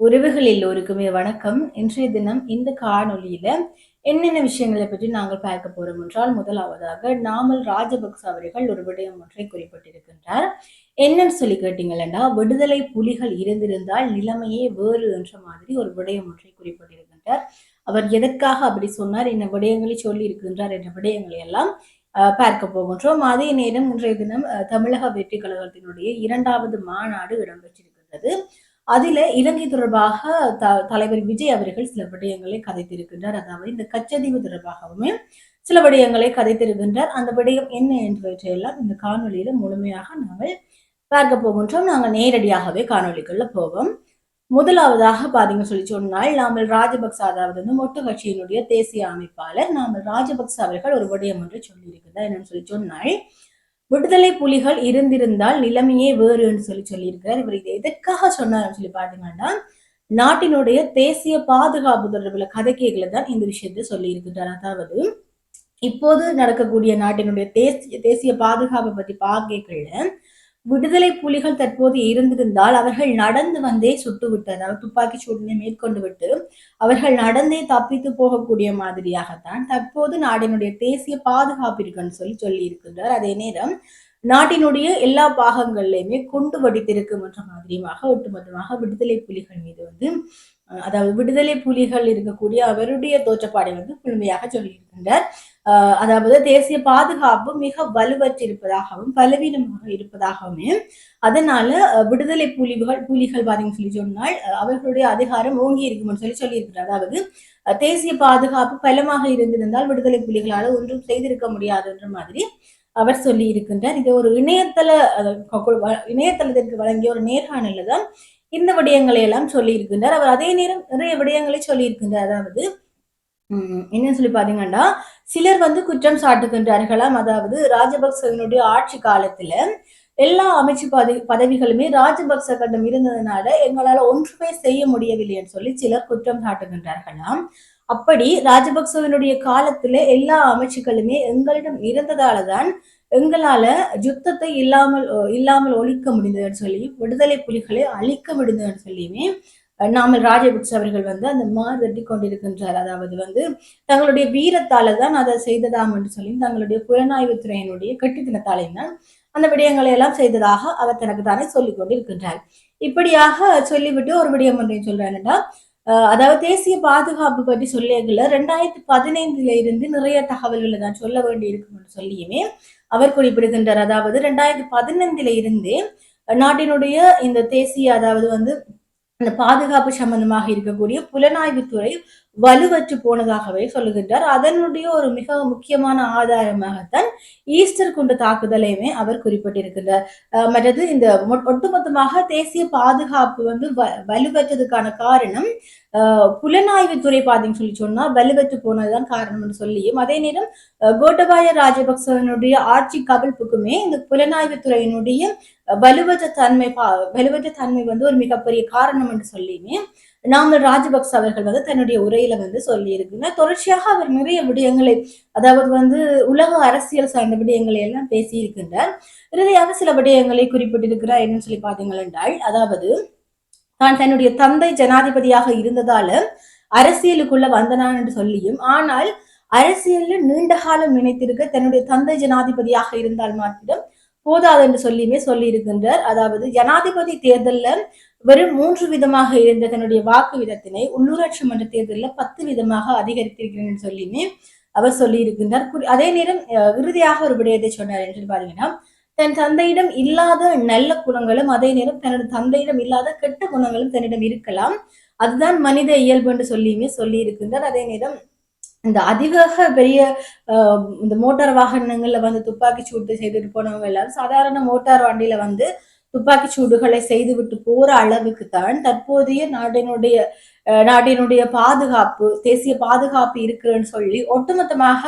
உறவுகள் எல்லோருக்குமே வணக்கம். இன்றைய தினம் இந்த காணொலியில என்னென்ன விஷயங்களை பற்றி நாங்கள் பார்க்க போறோம் என்றால் முதலாவதாக நாமல் ராஜபக்ச அவர்கள் ஒரு விடயம் ஒன்றை குறிப்பிட்டிருக்கின்றார். என்னன்னு சொல்லி கேட்டீங்களா விடுதலை புலிகள் இருந்திருந்தால் நிலைமையே வேறு என்ற மாதிரி ஒரு விடயம் ஒன்றை குறிப்பிட்டிருக்கின்றார். அவர் எதற்காக அப்படி சொன்னார் என்ன விடயங்களை சொல்லி இருக்கின்றார் என்ற விடயங்களை எல்லாம் பார்க்க போகின்றோம். அதே நேரம் இன்றைய தினம் தமிழக வெற்றி கழகத்தினுடைய இரண்டாவது மாநாடு இடம்பெற்றிருக்கின்றது. அதில் இலங்கை தொடர்பாக த தலைவர் விஜய் அவர்கள் சில விடயங்களை கதைத்திருக்கின்றார். அதாவது இந்த கச்சதீவு தொடர்பாகவுமே சில விடயங்களை கதைத்திருக்கின்றார். அந்த விடயம் என்ன என்பவற்றையெல்லாம் இந்த காணொலியில முழுமையாக நாங்கள் பார்க்க போகின்றோம். நாங்கள் நேரடியாகவே காணொலிக்குள்ள போவோம். முதலாவதாக பாத்தீங்க சொல்லி சொன்னால் நாமல் ராஜபக்ச அதாவது வந்து மொட்டு கட்சியினுடைய தேசிய அமைப்பாளர் நாமல் ராஜபக்ச அவர்கள் ஒரு விடயம் ஒன்று சொல்லியிருக்கிறார். என்னன்னு சொல்லி சொன்னால் விடுதலை புலிகள் இருந்திருந்தால் நிலைமையே வேறுன்னு சொல்லி சொல்லியிருக்கிறார். இவர் இதை எதற்காக சொன்னார்னு சொல்லி பாத்தீங்கன்னா நாட்டினுடைய தேசிய பாதுகாப்பு தொடர்பில் கதைக்கைகளை தான் இந்த விஷயத்த சொல்லி அதாவது இப்போது நடக்கக்கூடிய நாட்டினுடைய தேசிய தேசிய பாதுகாப்பை பத்தி பார்க்கல விடுதலை புலிகள் தற்போது இருந்திருந்தால் அவர்கள் நடந்து வந்தே சுட்டு விட்டு துப்பாக்கி சூடினை மேற்கொண்டு விட்டு அவர்கள் நடந்தே தப்பித்து போகக்கூடிய மாதிரியாகத்தான் தற்போது நாடினுடைய தேசிய பாதுகாப்பிற்குன்னு சொல்லி சொல்லி இருக்கின்றார் அதே நேரம் நாட்டினுடைய எல்லா பாகங்கள்லையுமே கொண்டு வடித்திருக்கும் என்ற மாதிரியுமாக ஒட்டுமொத்தமாக விடுதலை புலிகள் மீது வந்து அதாவது விடுதலை புலிகள் இருக்கக்கூடிய அவருடைய தோற்றப்பாடை வந்து முழுமையாக சொல்லியிருக்கின்றார். அதாவது தேசிய பாதுகாப்பு மிக வலுவற்றிருப்பதாகவும் பலவீனமாக இருப்பதாகவுமே அதனால விடுதலை புலிகள் புலிகள் பாத்தீங்கன்னு சொல்லி சொன்னால் அவர்களுடைய அதிகாரம் ஓங்கி இருக்கும்னு சொல்லி சொல்லியிருக்கிறார். அதாவது தேசிய பாதுகாப்பு பலமாக இருந்திருந்தால் விடுதலை புலிகளால் ஒன்றும் செய்திருக்க முடியாதுன்ற மாதிரி அவர் சொல்லி இருக்கின்றார் இது ஒரு இணையதள இணையதளத்திற்கு வழங்கிய ஒரு நேர்காணல தான் இந்த விடயங்களை எல்லாம் சொல்லியிருக்கின்றார். அவர் அதே நேரம் நிறைய விடயங்களை சொல்லியிருக்கின்றார். அதாவது என்ன சொல்லி பாத்தீங்கன்னா சிலர் வந்து குற்றம் சாட்டுகின்றார்களாம். அதாவது ராஜபக்சனுடைய ஆட்சி காலத்துல எல்லா அமைச்சு பதவி பதவிகளுமே ராஜபக்ச கண்டம் இருந்ததுனால எங்களால ஒன்றுமே செய்ய முடியவில்லைன்னு சொல்லி சிலர் குற்றம் சாட்டுகின்றார்களாம். அப்படி ராஜபக்சவினுடைய காலத்துல எல்லா அமைச்சுக்களுமே எங்களிடம் இருந்ததாலதான் எங்களால யுத்தத்தை இல்லாமல் இல்லாமல் ஒழிக்க முடிந்ததுன்னு சொல்லி விடுதலை புலிகளை அழிக்க முடிந்ததுன்னு சொல்லியுமே நாமல் ராஜபக்ஷ அவர்கள் வந்து அந்த மாதட்டி கொண்டிருக்கின்றார். அதாவது வந்து தங்களுடைய வீரத்தால தான் அதை செய்ததாம் என்று சொல்லி தங்களுடைய புலனாய்வுத்துறையினுடைய கட்டித்தனத்தாலையும் தான் அந்த விடயங்களை எல்லாம் செய்ததாக அவர் தனக்கு தானே சொல்லிக் கொண்டிருக்கின்றார். இப்படியாக சொல்லிவிட்டு ஒரு விடயம் ஒன்றையும் சொல்றாருன்னா அதாவது தேசிய பாதுகாப்பு பற்றி சொல்லியதுல ரெண்டாயிரத்தி பதினைந்துல இருந்து நிறைய தகவல்களை தான் சொல்ல வேண்டி இருக்கும் சொல்லியுமே அவர் குறிப்பிடுகின்றார். அதாவது ரெண்டாயிரத்தி பதினைந்துல இருந்தே நாட்டினுடைய இந்த தேசிய அதாவது வந்து அந்த பாதுகாப்பு சம்பந்தமாக இருக்கக்கூடிய புலனாய்வுத்துறை வலுவற்று போனதாகவே சொல்லுகின்றார். அதனுடைய ஒரு மிக முக்கியமான ஆதாரமாகத்தான் ஈஸ்டர் குண்டு தாக்குதலையுமே அவர் குறிப்பிட்டிருக்கின்றார். மற்றது இந்த ஒட்டுமொத்தமாக தேசிய பாதுகாப்பு வந்து வலுவற்றதுக்கான காரணம் புலனாய்வுத்துறை பாதைன்னு சொல்லி சொன்னா வலுவற்று போனதுதான் காரணம்னு சொல்லியும் அதே நேரம் கோட்டபாய ராஜபக்சவனுடைய ஆட்சி கவிழ்ப்புக்குமே இந்த புலனாய்வுத்துறையினுடைய வலுவற்ற தன்மை வலுவற்ற தன்மை வந்து ஒரு மிகப்பெரிய காரணம் என்று சொல்லியுமே நாமல் ராஜபக்ச அவர்கள் வந்து தன்னுடைய உரையில வந்து சொல்லி தொடர்ச்சியாக அவர் நிறைய விடயங்களை அதாவது வந்து உலக அரசியல் சார்ந்த விடயங்களை எல்லாம் பேசி இருக்கின்றார் இறுதியாக சில விடயங்களை குறிப்பிட்டிருக்கிறார் என்னன்னு சொல்லி பார்த்தீங்கள் என்றால் அதாவது தான் தன்னுடைய தந்தை ஜனாதிபதியாக இருந்ததால அரசியலுக்குள்ள வந்தனான் என்று சொல்லியும் ஆனால் அரசியல்ல நீண்ட காலம் நினைத்திருக்க தன்னுடைய தந்தை ஜனாதிபதியாக இருந்தால் மாத்திரம் போதாது என்று சொல்லியுமே சொல்லி இருக்கின்றார் அதாவது ஜனாதிபதி தேர்தலில் வெறும் மூன்று விதமாக இருந்த தன்னுடைய வாக்கு விதத்தினை உள்ளூராட்சி மன்ற தேர்தலில் பத்து விதமாக அதிகரித்திருக்கிறேன் என்று சொல்லியுமே அவர் சொல்லி இருக்கின்றார் அதே நேரம் இறுதியாக ஒரு விடயத்தை சொன்னார் என்று பாத்தீங்கன்னா தன் தந்தையிடம் இல்லாத நல்ல குணங்களும் அதே நேரம் தனது தந்தையிடம் இல்லாத கெட்ட குணங்களும் தன்னிடம் இருக்கலாம். அதுதான் மனித இயல்பு என்று சொல்லியுமே சொல்லி இருக்கின்றார் அதே நேரம் இந்த அதிக பெரிய இந்த மோட்டார் வாகனங்கள்ல வந்து துப்பாக்கி சூட்டு செய்துட்டு போனவங்க எல்லாரும் சாதாரண மோட்டார் வண்டியில வந்து துப்பாக்கி சூடுகளை செய்துவிட்டு போற அளவுக்கு தான் தற்போதைய நாட்டினுடைய நாட்டினுடைய பாதுகாப்பு தேசிய பாதுகாப்பு இருக்குன்னு சொல்லி ஒட்டுமொத்தமாக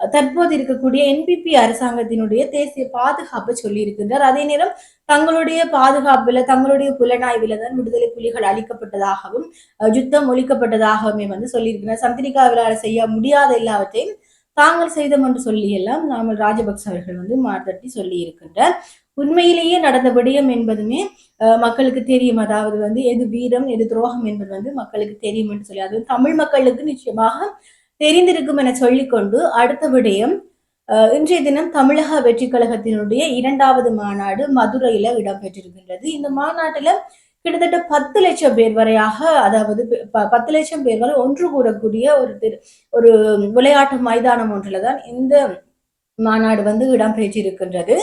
தற்போது இருக்கக்கூடிய என்பிபி அரசாங்கத்தினுடைய தேசிய பாதுகாப்பு சொல்லி இருக்கின்றார் அதே நேரம் தங்களுடைய பாதுகாப்புல தங்களுடைய புலனாய்வுல தான் விடுதலை புலிகள் அளிக்கப்பட்டதாகவும் யுத்தம் ஒழிக்கப்பட்டதாகவுமே வந்து சொல்லியிருக்கிறார். சந்திரிகாவிலால் செய்ய முடியாத எல்லாவற்றையும் தாங்கள் செய்தோம் என்று சொல்லி எல்லாம் நாமல் ராஜபக்ச அவர்கள் வந்து மாற்றட்டி சொல்லி இருக்கின்றார் உண்மையிலேயே நடந்த விடயம் என்பதுமே மக்களுக்கு தெரியும். அதாவது வந்து எது வீரம் எது துரோகம் என்பது வந்து மக்களுக்கு தெரியும் என்று சொல்லி அது தமிழ் மக்களுக்கு நிச்சயமாக தெரிந்திருக்கும் என சொல்லிக்கொண்டு அடுத்த விடயம் இன்றைய தினம் தமிழக வெற்றி கழகத்தினுடைய இரண்டாவது மாநாடு மதுரையில இடம்பெற்றிருக்கின்றது. இந்த மாநாட்டில கிட்டத்தட்ட பத்து லட்சம் பேர் வரையாக அதாவது பத்து லட்சம் பேர் வரை ஒன்று கூடக்கூடிய ஒரு திரு ஒரு விளையாட்டு மைதானம் ஒன்றுல தான் இந்த மாநாடு வந்து இடம்பெற்றிருக்கின்றது.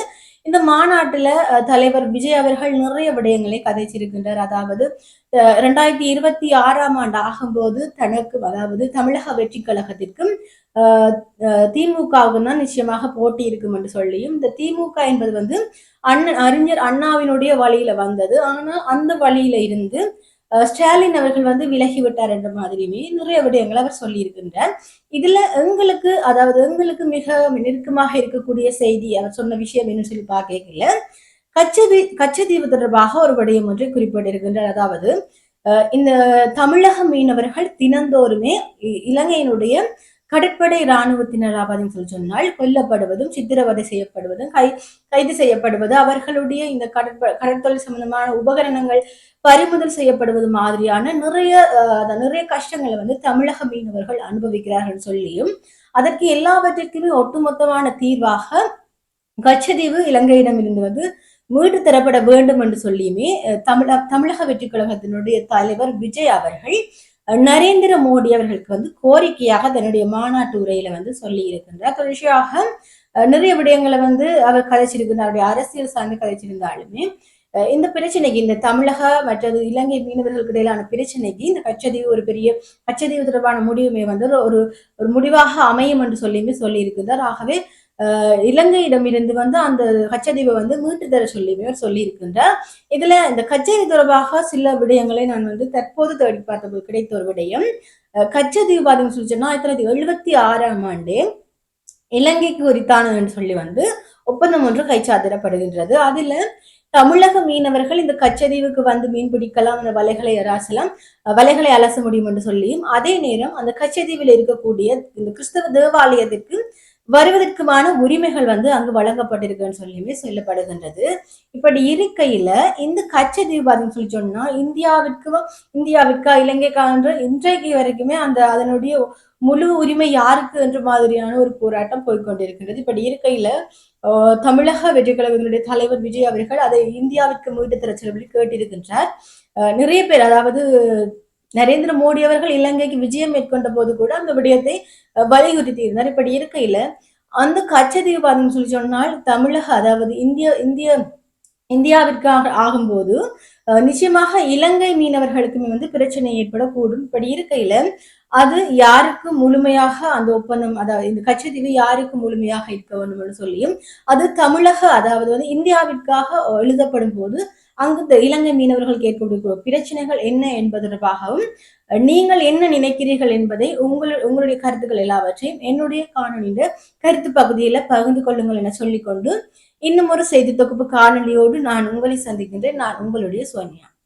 இந்த மாநாட்டுல தலைவர் விஜய் அவர்கள் நிறைய விடயங்களை கதைச்சிருக்கின்றார். அதாவது இரண்டாயிரத்தி இருபத்தி ஆறாம் ஆண்டு ஆகும்போது தனக்கு அதாவது தமிழக வெற்றி கழகத்திற்கும் திமுகவுக்கும் தான் நிச்சயமாக போட்டி இருக்கும் என்று சொல்லியும் இந்த திமுக என்பது வந்து அண்ணன் அறிஞர் அண்ணாவினுடைய வழியில வந்தது. ஆனா அந்த வழியில இருந்து ஸ்டாலின் அவர்கள் வந்து விலகிவிட்டார் என்ற மாதிரியுமே நிறைய விடயங்கள் அவர் சொல்லியிருக்கின்றார். இதுல எங்களுக்கு அதாவது எங்களுக்கு மிக நெருக்கமாக இருக்கக்கூடிய செய்தி அவர் சொன்ன விஷயம் என்ன சொல்லி பார்க்கல கச்சதீ கச்சதீவு தொடர்பாக ஒரு விடயம் ஒன்றை குறிப்பிட்டிருக்கின்றார். அதாவது இந்த தமிழக மீனவர்கள் தினந்தோறுமே இலங்கையினுடைய கடற்படை இராணுவத்தினர் சொல்லி சொன்னால் கொல்லப்படுவதும் சித்திரவதை செய்யப்படுவதும் கை கைது செய்யப்படுவது அவர்களுடைய இந்த கடற்ப கடற்தொழில் சம்பந்தமான உபகரணங்கள் பறிமுதல் செய்யப்படுவது மாதிரியான நிறைய நிறைய கஷ்டங்களை வந்து தமிழக மீனவர்கள் அனுபவிக்கிறார்கள் சொல்லியும் அதற்கு எல்லாவற்றிற்குமே ஒட்டுமொத்தமான தீர்வாக கச்சதீவு இலங்கையிடமிருந்து வந்து மீட்டு தரப்பட வேண்டும் என்று சொல்லியுமே தமிழ தமிழக வெற்றி கழகத்தினுடைய தலைவர் விஜய் அவர்கள் நரேந்திர மோடி அவர்களுக்கு வந்து கோரிக்கையாக தன்னுடைய மாநாட்டு உரையில வந்து சொல்லி இருக்கின்றார். தொடர்ச்சியாக நிறைய விடயங்களை வந்து அவர் கதைச்சிருக்கிறார் அவருடைய அரசியல் சார்ந்து கதைச்சிருந்தாலுமே இந்த பிரச்சனைக்கு இந்த தமிழக மற்றது இலங்கை மீனவர்களுக்கு இடையிலான பிரச்சனைக்கு இந்த கச்சதீவு ஒரு பெரிய கச்சதீவு தொடர்பான முடிவுமே வந்து ஒரு ஒரு முடிவாக அமையும் என்று சொல்லியுமே சொல்லி ஆகவே இலங்கையிடமிருந்து வந்து அந்த கச்சதீவை வந்து மீட்டு தர சொல்லியுமே சொல்லி இருக்கின்றார் இதுல இந்த கச்சதீவு தொடர்பாக சில விடயங்களை நான் வந்து தற்போது தேடி பார்த்தபோது கிடைத்த ஒரு விடயம். கச்சதீவு பாத்தீங்கன்னு சொல்லி சொன்னா ஆயிரத்தி தொள்ளாயிரத்தி எழுபத்தி ஆறாம் ஆண்டு இலங்கைக்கு உரித்தானது சொல்லி வந்து ஒப்பந்தம் ஒன்று கைச்சாத்திடப்படுகின்றது அதுல தமிழக மீனவர்கள் இந்த கச்சதீவுக்கு வந்து மீன் பிடிக்கலாம் அந்த வலைகளை அராசலாம் வலைகளை அலச முடியும் என்று சொல்லியும் அதே நேரம் அந்த கச்சதீவில் இருக்கக்கூடிய இந்த கிறிஸ்தவ தேவாலயத்திற்கு வருவதற்குமான உரிமைகள் வந்து அங்கு வழங்கப்பட்டிருக்குன்னு சொல்லியுமே சொல்லப்படுகின்றது. இப்படி இருக்கையில இந்த கச்சதீவு பார்த்தீங்கன்னு சொல்லி சொன்னா இந்தியாவிற்கு இந்தியாவிற்கா இலங்கைக்கா என்று இன்றைக்கு வரைக்குமே அந்த அதனுடைய முழு உரிமை யாருக்கு என்ற மாதிரியான ஒரு போராட்டம் போய்கொண்டிருக்கின்றது இப்படி இருக்கையில தமிழக வெற்றி கழகங்களுடைய தலைவர் விஜய் அவர்கள் அதை இந்தியாவிற்கு மீட்டு தர சொல்லி கேட்டிருக்கின்றார். நிறைய பேர் அதாவது நரேந்திர மோடி அவர்கள் இலங்கைக்கு விஜயம் மேற்கொண்ட போது கூட அந்த விடயத்தை வலியுறுத்தி இருந்தார் இப்படி இருக்கையில அந்த கச்சதீவு சொல்லி சொன்னால் தமிழக அதாவது இந்திய இந்திய இந்தியாவிற்காக ஆகும்போது நிச்சயமாக இலங்கை மீனவர்களுக்குமே வந்து பிரச்சனை ஏற்படக்கூடும். இப்படி இருக்கையில அது யாருக்கு முழுமையாக அந்த ஒப்பந்தம் அதாவது இந்த கச்சத்தீவு யாருக்கு முழுமையாக இருக்க வேண்டும் என்று சொல்லியும் அது தமிழக அதாவது வந்து இந்தியாவிற்காக எழுதப்படும் போது அங்கு இலங்கை மீனவர்கள் கேட்கக்கூடிய பிரச்சனைகள் என்ன என்பது தொடர்பாகவும் நீங்கள் என்ன நினைக்கிறீர்கள் என்பதை உங்கள் உங்களுடைய கருத்துக்கள் எல்லாவற்றையும் என்னுடைய காணொலியில கருத்து பகுதியில பகிர்ந்து கொள்ளுங்கள் என சொல்லிக்கொண்டு இன்னும் ஒரு செய்தி தொகுப்பு காணொலியோடு நான் உங்களை சந்திக்கின்றேன். நான் உங்களுடைய சோனியா.